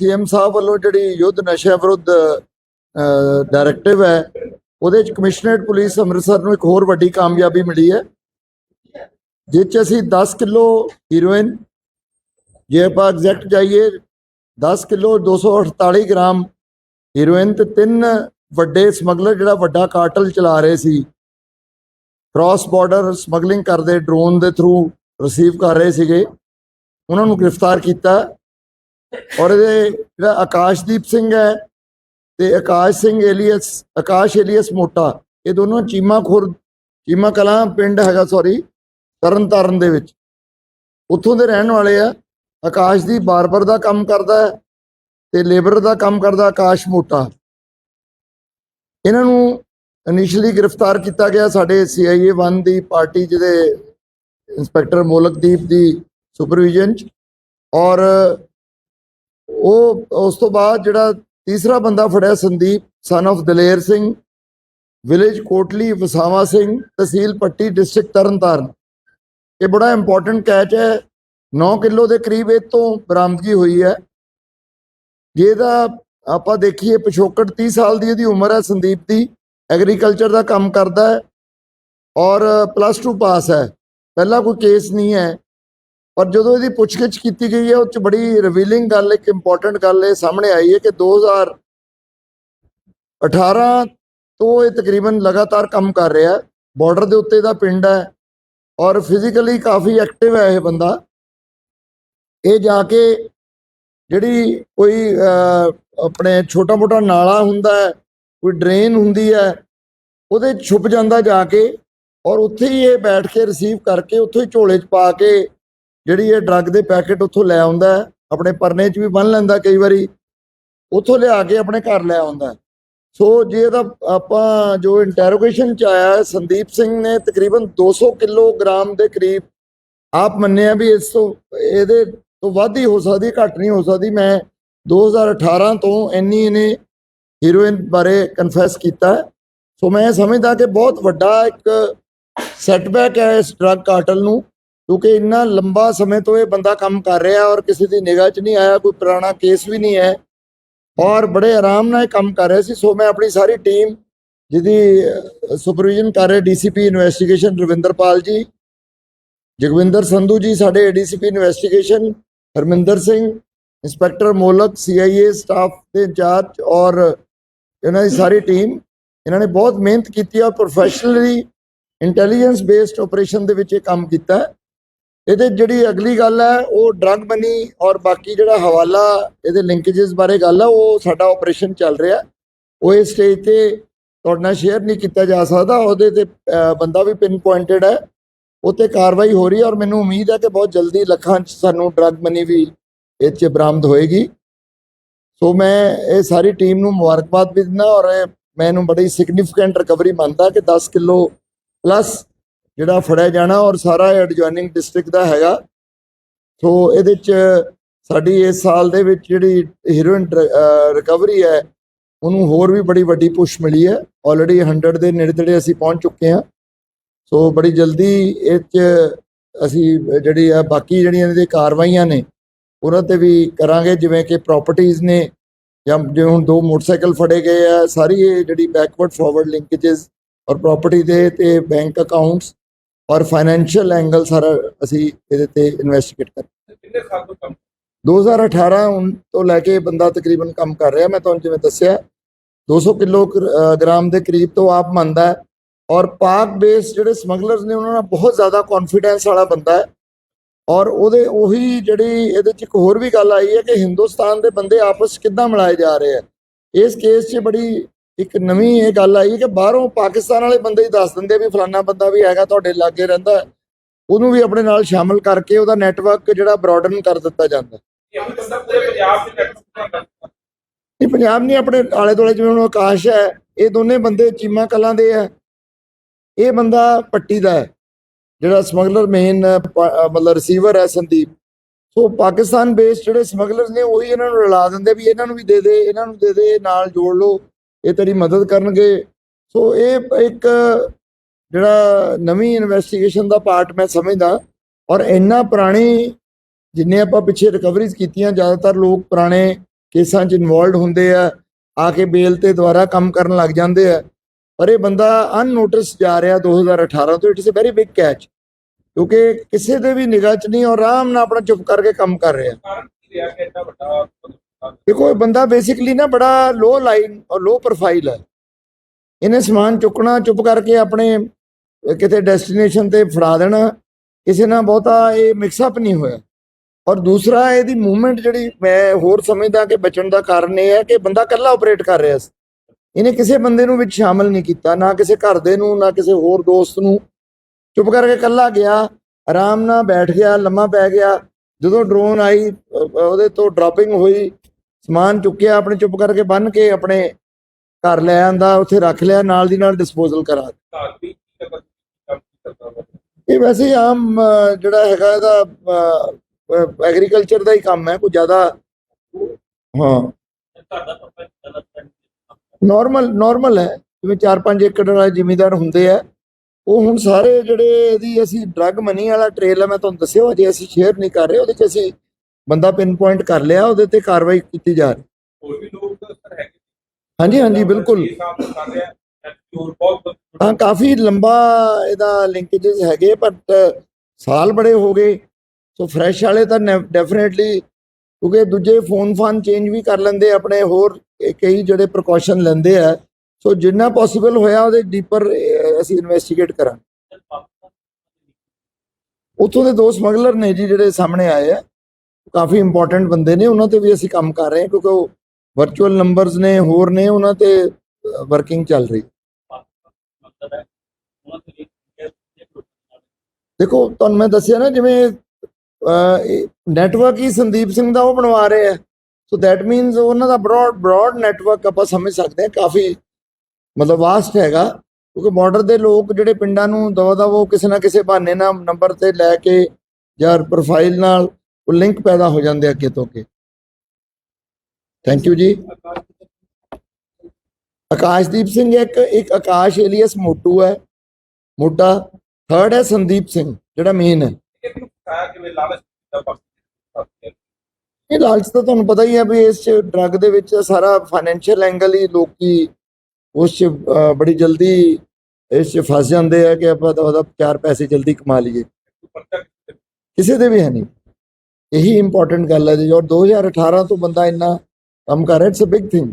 CM ਸਾਹਿਬ ਵੱਲੋਂ ਜਿਹੜੀ ਯੁੱਧ ਨਸ਼ਿਆਂ ਵਿਰੁੱਧ ਡਾਇਰੈਕਟਿਵ ਹੈ, ਉਹਦੇ ਚ ਕਮਿਸ਼ਨਰੇਟ ਪੁਲਿਸ ਅੰਮ੍ਰਿਤਸਰ ਨੂੰ ਇੱਕ ਹੋਰ ਵੱਡੀ ਕਾਮਯਾਬੀ ਮਿਲੀ ਹੈ, ਜਿਸ ਚ ਅਸੀਂ 10 ਕਿਲੋ ਹੀਰੋਇਨ ਜੇ ਆਪਾਂ ਐਗਜ਼ੈਕਟ ਜਾਈਏ 10 ਕਿਲੋ 248 ਗ੍ਰਾਮ ਹੀਰੋਇਨ ਤੇ ਤਿੰਨ ਵੱਡੇ ਸਮਗਲਰ ਜਿਹੜਾ ਵੱਡਾ ਕਾਰਟਲ ਚਲਾ ਰਹੇ ਸੀ ਕ੍ਰਾਸ ਬਾਰਡਰ ਸਮਗਲਿੰਗ ਕਰਦੇ ਡਰੋਨ ਦੇ ਥਰੂ ਰਿਸੀਵ ਕਰ ਰਹੇ ਸੀਗੇ, ਉਹਨਾਂ ਨੂੰ ਗ੍ਰਿਫਤਾਰ ਕੀਤਾ। ਔਰ ਇਹਦੇ ਜਿਹੜਾ ਆਕਾਸ਼ਦੀਪ ਸਿੰਘ ਹੈ ਤੇ ਆਕਾਸ਼ ਸਿੰਘ ਏਲੀਅਸ, ਆਕਾਸ਼ ਏਲੀਅਸ ਮੋਟਾ, ਇਹ ਦੋਨੋਂ ਚੀਮਾ ਖੁਰ ਚੀਮਾ ਕਲਾਂ ਪਿੰਡ ਹੈਗਾ ਸੌਰੀ ਤਰਨਤਾਰਨ ਦੇ ਵਿੱਚ। ਉੱਥੋਂ ਦੇ ਰਹਿਣ ਵਾਲੇ ਆ। ਆਕਾਸ਼ ਦੀ ਬਾਰਬਰ ਦਾ ਕੰਮ ਕਰਦਾ ਹੈ ਤੇ ਲੇਬਰ ਦਾ ਕੰਮ ਕਰਦਾ ਆਕਾਸ਼ ਮੋਟਾ। ਇਹਨਾਂ ਨੂੰ ਇਨੀਸ਼ੀਅਲੀ ਗ੍ਰਿਫਤਾਰ ਕੀਤਾ ਗਿਆ ਸਾਡੇ ਸੀਆਈਏ 1 ਦੀ ਪਾਰਟੀ ਜਿਹਦੇ ਇੰਸਪੈਕਟਰ ਮੋਲਕਦੀਪ ਦੀ ਸੁਪਰਵਿਜ਼ਨ ਚ ਔਰ ਉਹ ਉਸ ਤੋਂ ਬਾਅਦ ਜਿਹੜਾ ਤੀਸਰਾ ਬੰਦਾ ਫੜਿਆ Sandeep son of Daler Singh village Kotli Wasawa Singh, tehsil Patti district Tarn Taran. ਇਹ ਬੜਾ ਇੰਪੋਰਟੈਂਟ ਕੈਚ ਹੈ। 9 ਕਿਲੋ ਦੇ ਕਰੀਬ ਇਹ ਤੋਂ ਬਰਾਮਦਗੀ ਹੋਈ ਹੈ। ਜਿਹਦਾ ਆਪਾਂ ਦੇਖੀਏ, ਪਿਛੋਕੜ 30 ਸਾਲ ਦੀ ਇਹਦੀ ਉਮਰ ਹੈ ਸੰਦੀਪ ਦੀ। ਐਗਰੀਕਲਚਰ ਦਾ ਕੰਮ ਕਰਦਾ ਹੈ। ਔਰ ਪਲੱਸ 2 ਪਾਸ ਹੈ। ਪਹਿਲਾਂ ਕੋਈ ਕੇਸ ਨਹੀਂ ਹੈ। ਪਰ ਜਦੋਂ ਇਹਦੀ ਪੁੱਛਗਿੱਛ ਕੀਤੀ ਗਈ ਹੈ, ਉਹ ਚ ਬੜੀ ਰਿਵੀਲਿੰਗ ਗੱਲ, ਇੱਕ ਇੰਪੋਰਟੈਂਟ ਗੱਲ ਇਹ ਸਾਹਮਣੇ ਆਈ ਹੈ ਕਿ 2018 ਤੋਂ ਇਹ ਤਕਰੀਬਨ ਲਗਾਤਾਰ ਕੰਮ ਕਰ ਰਿਹਾ ਹੈ। ਬਾਰਡਰ ਦੇ ਉੱਤੇ ਦਾ ਪਿੰਡ ਹੈ ਔਰ ਫਿਜ਼ੀਕਲੀ ਕਾਫੀ ਐਕਟਿਵ ਹੈ ਇਹ ਬੰਦਾ। ਇਹ ਜਾ ਕੇ ਜਿਹੜੀ ਕੋਈ ਆਪਣੇ ਛੋਟਾ ਮੋਟਾ ਨਾਲਾ ਹੁੰਦਾ ਹੈ, ਕੋਈ ਡਰੇਨ ਹੁੰਦੀ ਹੈ, ਉਹਦੇ 'ਚ ਛੁਪ ਜਾਂਦਾ ਜਾ ਕੇ ਔਰ ਉੱਥੇ ਹੀ ਇਹ ਬੈਠ ਕੇ ਰਿਸੀਵ ਕਰਕੇ ਉੱਥੇ ਹੀ ਝੋਲੇ 'ਚ ਪਾ ਕੇ ਜਿਹੜੀ ਇਹ ਡਰੱਗ ਦੇ ਪੈਕੇਟ ਉੱਥੋਂ ਲੈ ਆਉਂਦਾ ਹੈ, ਆਪਣੇ ਪਰਨੇ 'ਚ ਵੀ ਬੰਨ ਲੈਂਦਾ ਕਈ ਵਾਰੀ, ਉੱਥੋਂ ਲਿਆ ਕੇ ਆਪਣੇ ਘਰ ਲੈ ਆਉਂਦਾ ਸੋ ਜੇ ਇਹਦਾ ਆਪਾਂ ਜੋ ਇੰਟਰੋਗੇਸ਼ਨ 'ਚ ਆਇਆ ਸੰਦੀਪ ਸਿੰਘ ਨੇ ਤਕਰੀਬਨ 200 ਕਿਲੋਗ੍ਰਾਮ ਦੇ ਕਰੀਬ ਆਪ ਮੰਨਿਆ ਵੀ ਇਸ ਤੋਂ, ਇਹਦੇ ਤੋਂ ਵੱਧ ਹੀ ਹੋ ਸਕਦੀ, ਘੱਟ ਨਹੀਂ ਹੋ ਸਕਦੀ। ਮੈਂ 2018 ਤੋਂ ਇੰਨੀ ਇਹਨੇ ਹੀਰੋਇਨ ਬਾਰੇ ਕਨਫੈਸ ਕੀਤਾ ਸੋ ਮੈਂ ਸਮਝਦਾ ਕਿ ਬਹੁਤ ਵੱਡਾ ਇੱਕ ਸੈਟਬੈਕ ਹੈ ਇਸ ਡਰੱਗ ਕਾਰਟਲ ਨੂੰ। ਕਿਉਂਕਿ ਇੰਨਾ ਲੰਬਾ ਸਮੇਂ ਤੋਂ ਇਹ ਬੰਦਾ ਕੰਮ ਕਰ ਰਿਹਾ ਔਰ ਕਿਸੇ ਦੀ ਨਿਗਾਹ 'ਚ ਨਹੀਂ ਆਇਆ, ਕੋਈ ਪੁਰਾਣਾ ਕੇਸ ਵੀ ਨਹੀਂ ਹੈ ਔਰ ਬੜੇ ਆਰਾਮ ਨਾਲ ਇਹ ਕੰਮ ਕਰ ਰਿਹਾ ਸੀ। ਸੋ ਮੈਂ ਆਪਣੀ ਸਾਰੀ ਟੀਮ ਜਿਹਦੀ ਸੁਪਰਵਿਜ਼ਨ ਕਰ ਰਹੇ ਡੀਸੀਪੀ ਇਨਵੈਸਟੀਗੇਸ਼ਨ ਰਵਿੰਦਰਪਾਲ ਜੀ, ਜਗਵਿੰਦਰ ਸੰਧੂ ਜੀ, ਸਾਡੇ ADCP investigation Harminder Singh, inspector Molak CIA staff ਦੇ ਇੰਚਾਰਜ ਔਰ ਇਹਨਾਂ ਦੀ ਸਾਰੀ ਟੀਮ ਇਹਨਾਂ ਨੇ ਬਹੁਤ ਮਿਹਨਤ ਕੀਤੀ ਔਰ ਪ੍ਰੋਫੈਸ਼ਨਲੀ ਇੰਟੈਲੀਜੈਂਸ ਬੇਸਡ ਆਪਰੇਸ਼ਨ ਦੇ ਵਿੱਚ ਇਹ ਕੰਮ ਕੀਤਾ। ਇਹਦੇ ਜਿਹੜੀ ਅਗਲੀ ਗੱਲ ਹੈ, ਉਹ ਡਰੱਗ ਮਨੀ ਔਰ ਬਾਕੀ ਜਿਹੜਾ ਹਵਾਲਾ ਇਹਦੇ ਲਿੰਕੇजेस ਬਾਰੇ ਗੱਲ ਹੈ ਉਹ ਸਾਡਾ ਆਪਰੇਸ਼ਨ ਚੱਲ ਰਿਹਾ। ਉਹ ਇਸ ਸਟੇਜ ਤੇ ਤੁਹਾਡੇ ਨਾਲ ਸ਼ੇਅਰ ਨਹੀਂ ਕੀਤਾ ਜਾ ਸਕਦਾ, ਉਹਦੇ ਤੇ ਬੰਦਾ ਵੀ ਪਿਨ ਪੁਆਇੰਟਡ ਹੈ ਉੱਤੇ ਕਾਰਵਾਈ ਹੋ ਰਹੀ ਹੈ ਔਰ ਮੈਨੂੰ ਉਮੀਦ ਹੈ ਕਿ ਬਹੁਤ ਜਲਦੀ ਲੱਖਾਂ ਚ ਸਾਨੂੰ ਡਰੱਗ ਮਨੀ ਵੀ ਇਹ 'ਚ ਬਰਾਮਦ ਹੋਏਗੀ। ਸੋ ਮੈਂ ਇਹ ਸਾਰੀ ਟੀਮ ਨੂੰ ਮੁਬਾਰਕਬਾਦ ਵੀ ਦਿੰਦਾ ਔਰ ਇਹ ਮੈਂ ਇਹਨੂੰ ਬੜੀ ਸਿਗਨੀਫੀਕੈਂਟ ਰਿਕਵਰੀ ਮੰਨਦਾ ਕਿ 10 ਕਿਲੋ ਪਲੱਸ ਜਿਹੜਾ ਫੜਿਆ ਜਾਣਾ ਔਰ ਸਾਰਾ ਐਡਜੋਇਨਿੰਗ ਡਿਸਟ੍ਰਿਕਟ ਦਾ ਹੈਗਾ। ਸੋ ਇਹਦੇ ਚ ਸਾਡੀ ਇਸ ਸਾਲ ਦੇ ਵਿੱਚ ਜਿਹੜੀ ਹੀਰੋਇਨ ਰਿਕਵਰੀ ਹੈ, ਉਹਨੂੰ ਹੋਰ ਵੀ ਬੜੀ ਵੱਡੀ ਪੁਸ਼ ਮਿਲੀ ਹੈ। ਆਲਰੇਡੀ 100 ਦੇ ਨੇੜੇ ਤੇੜੇ ਅਸੀਂ ਪਹੁੰਚ ਚੁੱਕੇ ਹਾਂ। ਸੋ ਬੜੀ ਜਲਦੀ ਇਹ ਚ ਅਸੀਂ ਜਿਹੜੀ ਆ ਬਾਕੀ ਜਿਹੜੀਆਂ ਇਹਦੇ ਕਾਰਵਾਈਆਂ ਨੇ, ਉਹਨਾਂ ਤੇ ਵੀ ਕਰਾਂਗੇ। ਜਿਵੇਂ ਕਿ ਪ੍ਰਾਪਰਟੀਆਂ ਨੇ, ਜਾਂ ਜਿਵੇਂ ਹੁਣ ਦੋ ਮੋਟਰਸਾਈਕਲ ਫੜੇ ਗਏ ਆ, ਸਾਰੀ ਇਹ ਜਿਹੜੀ ਬੈਕਵਰਡ ਫਾਰਵਰਡ ਲਿੰਕੇजेस ਔਰ ਪ੍ਰਾਪਰਟੀ ਦੇ ਤੇ ਬੈਂਕ ਅਕਾਊਂਟਸ ਔਰ ਫਾਈਨੈਂਸ਼ੀਅਲ ਐਂਗਲ ਸਾਰਾ ਅਸੀਂ ਇਹਦੇ ਤੇ ਇਨਵੈਸਟੀਗੇਟ ਕਰ ਕਿੰਨੇ ਸਾਲ ਤੋਂ ਕੰਮ 2018 ਹੁਣ ਤੋਂ ਲੈ ਕੇ ਬੰਦਾ ਤਕਰੀਬਨ ਕੰਮ ਕਰ ਰਿਹਾ ਮੈਂ ਤੁਹਾਨੂੰ ਜਿਵੇਂ ਦੱਸਿਆ। 200 ਕਿਲੋ ਗ੍ਰਾਮ ਦੇ ਕਰੀਬ ਤੋਂ ਆਪ ਮੰਨਦਾ ਹੈ। ਔਰ ਪਾਕ ਬੇਸ ਜਿਹੜੇ ਸਮਗਲਰਸ ਨੇ ਉਹਨਾਂ ਨਾਲ ਬਹੁਤ ਜ਼ਿਆਦਾ ਕੌਨਫੀਡੈਂਸ ਵਾਲਾ ਬੰਦਾ ਹੈ। ਔਰ ਉਹਦੇ ਉਹੀ ਜਿਹੜੀ ਇਹਦੇ ਚ ਇੱਕ ਹੋਰ ਵੀ ਗੱਲ ਆਈ ਹੈ ਕਿ ਹਿੰਦੁਸਤਾਨ ਦੇ ਬੰਦੇ ਆਪਸ ਕਿੱਦਾਂ ਮਿਲਾਏ ਜਾ ਰਹੇ ਆ ਇਸ ਕੇਸ 'ਚ ਬੜੀ ਇੱਕ ਨਵੀਂ ਇਹ ਗੱਲ ਆਈ ਕਿ ਬਾਹਰੋਂ ਪਾਕਿਸਤਾਨ ਵਾਲੇ ਬੰਦੇ ਹੀ ਦੱਸ ਦਿੰਦੇ ਵੀ ਫਲਾਨਾ ਬੰਦਾ ਵੀ ਹੈਗਾ, ਤੁਹਾਡੇ ਲਾਗੇ ਰਹਿੰਦਾ ਉਹਨੂੰ ਵੀ ਆਪਣੇ ਨਾਲ ਸ਼ਾਮਲ ਕਰਕੇ ਉਹਦਾ ਨੈਟਵਰਕ ਜਿਹੜਾ ਬ੍ਰੌਡਨ ਕਰ ਦਿੱਤਾ ਜਾਂਦਾ ਇਹ ਪੰਜਾਬ ਨਹੀਂ, ਆਪਣੇ ਆਲੇ ਦੁਆਲੇ ਜਿਵੇਂ ਹੁਣ ਆਕਾਸ਼ ਹੈ, ਇਹ ਦੋਨੇ ਬੰਦੇ ਚੀਮਾ ਕਲਾਂ ਦੇ ਆ ਇਹ ਬੰਦਾ ਪੱਟੀ ਦਾ ਹੈ, ਜਿਹੜਾ ਸਮਗਲਰ ਮੇਨ ਮਤਲਬ ਰਿਸੀਵਰ ਹੈ ਸੰਦੀਪ। ਸੋ ਪਾਕਿਸਤਾਨ ਬੇਸਡ ਜਿਹੜੇ ਸਮਗਲਰਸ ਨੇ, ਉਹੀ ਇਹਨਾਂ ਨੂੰ ਰਲਾ ਦਿੰਦੇ ਵੀ ਇਹਨਾਂ ਨੂੰ ਵੀ ਦੇ ਦੇ, ਇਹਨਾਂ ਨੂੰ ਦੇ ਦੇ, ਨਾਲ ਜੋੜ ਲਓ। ਇਹ ਤੇਰੀ ਮਦਦ ਕਰਨਗੇ। ਸੋ ਇਹ ਇੱਕ ਜਿਹੜਾ ਨਵੀਂ ਇਨਵੈਸਟੀਗੇਸ਼ਨ ਦਾ ਪਾਰਟ ਮੈਂ ਸਮਝਦਾ। ਔਰ ਇੰਨਾ ਪੁਰਾਣੀ ਜਿੰਨੇ ਆਪਾਂ ਪਿੱਛੇ ਰਿਕਵਰੀਜ਼ ਕੀਤੀਆਂ, ਜ਼ਿਆਦਾਤਰ ਲੋਕ ਪੁਰਾਣੇ ਕੇਸਾਂ 'ਚ ਇਨਵੋਲਡ ਹੁੰਦੇ ਆ ਆ ਕੇ ਬੇਲ ਤੇ ਦੁਬਾਰਾ ਕੰਮ ਕਰਨ ਲੱਗ ਜਾਂਦੇ ਆ। ਪਰ ਇਹ ਬੰਦਾ ਅਨਨੋਟਿਸ ਜਾ ਰਿਹਾ 2018 ਤੋਂ it's a very big catch ਕਿਉਂਕਿ ਕਿਸੇ ਦੇ ਵੀ ਨਿਗਾਹ 'ਚ ਨਹੀਂ ਔਰ ਆਰਾਮ ਨਾਲ ਆਪਣਾ ਚੁੱਪ ਕਰਕੇ ਕੰਮ ਕਰ ਰਿਹਾ। ਦੇਖੋ, ਇਹ ਬੰਦਾ ਬੇਸਿਕਲੀ ਨਾ ਬੜਾ ਲੋ ਲਾਈਨ ਔਰ ਲੋ ਪ੍ਰੋਫਾਈਲ ਹੈ। ਇਹਨੇ ਸਮਾਨ ਚੁੱਕਣਾ, ਚੁੱਪ ਕਰਕੇ ਆਪਣੇ ਕਿਤੇ ਡੈਸਟੀਨੇਸ਼ਨ ਤੇ ਫੜਾ ਦੇਣਾ, ਕਿਸੇ ਨਾਲ ਬਹੁਤਾ ਇਹ ਮਿਕਸ ਅਪ ਨਹੀਂ ਹੋਇਆ। ਔਰ ਦੂਸਰਾ, ਇਹਦੀ ਮੂਵਮੈਂਟ ਜਿਹੜੀ ਮੈਂ ਹੋਰ ਸਮਝਦਾ ਕਿ ਬਚਣ ਦਾ ਕਾਰਨ ਇਹ ਹੈ ਕਿ ਬੰਦਾ ਇਕੱਲਾ ਆਪਰੇਟ ਕਰ ਰਿਹਾ ਸੀ। ਇਹਨੇ ਕਿਸੇ ਬੰਦੇ ਨੂੰ ਵਿੱਚ ਸ਼ਾਮਲ ਨਹੀਂ ਕੀਤਾ, ਨਾ ਕਿਸੇ ਘਰ ਦੇ ਨੂੰ, ਨਾ ਕਿਸੇ ਹੋਰ ਦੋਸਤ ਨੂੰ। ਚੁੱਪ ਕਰਕੇ ਇਕੱਲਾ ਗਿਆ, ਆਰਾਮ ਨਾਲ ਬੈਠ ਗਿਆ, ਲੰਮਾ ਪੈ ਗਿਆ। ਜਦੋਂ ਡਰੋਨ ਆਈ ਉਹਦੇ ਤੋਂ ਡ੍ਰੌਪਿੰਗ ਹੋਈ ਸਮਾਨ ਚੁੱਕਿਆ ਆਪਣੇ ਚੁੱਪ ਕਰਕੇ ਬੰਨ ਕੇ ਆਪਣੇ ਘਰ ਲੈ ਆਂਦਾ ਉੱਥੇ ਰੱਖ ਲਿਆ ਨਾਲ ਦੀ ਨਾਲ ਡਿਸਪੋਜ਼ਲ ਕਰਾ ਇਹ ਵੈਸੇ ਆਮ ਜਿਹੜਾ ਹੈਗਾ ਇਹਦਾ ਐਗਰੀਕਲਚਰ ਦਾ ਹੀ ਕੰਮ ਹੈ ਕੋਈ ਜ਼ਿਆਦਾ ਹਾਂ। ਨਾਰਮਲ ਨਾਰਮਲ ਹੈ। ਜਿਵੇਂ 4-5 ਏਕੜ ਵਾਲੇ ਜ਼ਿਮੀਂਦਾਰ ਹੁੰਦੇ ਆ ਉਹ ਹੁਣ ਸਾਰੇ ਜਿਹੜੇ ਇਹਦੀ ਅਸੀਂ ਡਰੱਗ ਮਨੀ ਵਾਲਾ ਟ੍ਰੇਲ ਹੈ ਮੈਂ ਤੁਹਾਨੂੰ ਦੱਸਿਆ ਅਜੇ ਅਸੀਂ ਸ਼ੇਅਰ ਨਹੀਂ ਕਰ ਰਹੇ ਉਹਦੇ 'ਚ ਅਸੀਂ ਬੰਦਾ ਪਿਨ ਪੁਆਇੰਟ ਕਰ ਲਿਆ ਉਹਦੇ ਤੇ ਕਾਰਵਾਈ ਕੀਤੀ ਜਾ ਰਹੀ। ਹੋਰ ਵੀ ਲੋਕ ਸਰ ਹੈਗੇ ਹਾਂਜੀ ਹਾਂਜੀ ਬਿਲਕੁਲ। ਇਹ ਸਾਹਮਣੇ ਕਰ ਰਿਹਾ ਐਕਟਿਵ ਬਹੁਤ ਹਾਂ ਕਾਫੀ ਲੰਬਾ ਇਹਦਾ ਲਿੰਕੇजेस ਹੈਗੇ ਬਟ ਸਾਲ ਬੜੇ ਹੋ ਗਏ। ਸੋ ਫਰੈਸ਼ ਵਾਲੇ ਤਾਂ ਡੈਫੀਨਿਟਲੀ ਕਿਉਂਕਿ ਦੂਜੇ ਫੋਨ ਫਾਨ ਚੇਂਜ ਵੀ ਕਰ ਲੈਂਦੇ ਆਪਣੇ ਹੋਰ ਕਈ ਜਿਹੜੇ ਪ੍ਰੀਕਾਸ਼ਨ ਲੈਂਦੇ ਆ। ਸੋ ਜਿੰਨਾ ਪੋਸੀਬਲ ਹੋਇਆ ਉਹਦੇ ਡੀਪਰ ਅਸੀਂ ਇਨਵੈਸਟੀਗੇਟ ਕਰਾਂਗੇ। ਉੱਥੋਂ ਦੇ ਦੋ ਸਮਗਲਰ ਨੇ ਜੀ ਜਿਹੜੇ ਸਾਹਮਣੇ ਆਏ ਆ। ਕਾਫੀ ਇੰਪੋਰਟੈਂਟ ਬੰਦੇ ਨੇ, ਉਹਨਾਂ ਤੇ ਵੀ ਅਸੀਂ ਕੰਮ ਕਰ ਰਹੇ ਹਾਂ ਕਿਉਂਕਿ ਉਹ ਵਰਚੁਅਲ ਨੰਬਰਸ ਨੇ, ਹੋਰ ਨੇ, ਉਹਨਾਂ ਤੇ ਵਰਕਿੰਗ ਚੱਲ ਰਹੀ। ਦੇਖੋ, ਤੁਹਾਨੂੰ ਮੈਂ ਦੱਸਿਆ ਨਾ, ਜਿਵੇਂ ਨੈਟਵਰਕ ਹੀ ਸੰਦੀਪ ਸਿੰਘ ਦਾ ਉਹ ਬਣਵਾ ਰਹੇ ਆ। ਸੋ ਦੈਟ ਮੀਨਸ ਉਹਨਾਂ ਦਾ ਬ੍ਰੌਡ ਬ੍ਰੌਡ ਨੈਟਵਰਕ ਆਪਾਂ ਸਮਝ ਸਕਦੇ ਹਾਂ, ਕਾਫੀ ਮਤਲਬ ਵਾਸਟ ਹੈਗਾ। ਕਿਉਂਕਿ ਬਾਰਡਰ ਦੇ ਲੋਕ ਜਿਹੜੇ ਪਿੰਡਾਂ ਨੂੰ ਦਵਾ ਦਵਾ ਉਹ ਕਿਸੇ ਨਾ ਕਿਸੇ ਬਹਾਨੇ ਨਾਲ ਨੰਬਰ ਤੇ ਲੈ ਕੇ ਜਾਂ ਪ੍ਰੋਫਾਈਲ ਨਾਲ ਉਹ ਲਿੰਕ ਪੈਦਾ ਹੋ ਜਾਂਦੇ ਅੱਗੇ ਤੋਂ ਅੱਗੇ। ਥੈਂਕ ਯੂ ਜੀ। ਆਕਾਸ਼ਦੀਪ ਸਿੰਘ ਇੱਕ ਇੱਕ ਆਕਾਸ਼ ਏਲੀਅਸ ਮੋਟੂ ਹੈ। ਮੋਟਾ। ਥਰਡ ਹੈ ਸੰਦੀਪ ਸਿੰਘ, ਜਿਹੜਾ ਮੇਨ ਹੈ। ਇਹ ਲਾਲਚ ਤਾਂ ਤੁਹਾਨੂੰ ਪਤਾ ਹੀ ਹੈ ਵੀ ਇਸ ਡਰੱਗ ਦੇ ਵਿੱਚ ਸਾਰਾ ਫਾਈਨੈਂਸ਼ੀਅਲ ਐਂਗਲ ਹੀ ਲੋਕੀ ਉਸ ਚ ਬੜੀ ਜਲਦੀ ਇਸ ਚ ਫਸ ਜਾਂਦੇ ਆ ਕਿ ਆਪਾਂ ਤਾਂ ਉਹਦਾ ਚਾਰ ਪੈਸੇ ਜਲਦੀ ਕਮਾ ਲਈਏ। ਕਿਸੇ ਦੇ ਵੀ ਹੈ ਨਹੀਂ। ਇਹੀ ਇੰਪੋਰਟੈਂਟ ਗੱਲ ਹੈ ਜੀ। ਔਰ 2018 ਤੋਂ ਬੰਦਾ ਇੰਨਾ ਕੰਮ ਕਰ ਰਿਹਾ ਇਟਸ ਅ ਬਿਗ ਥਿੰਗ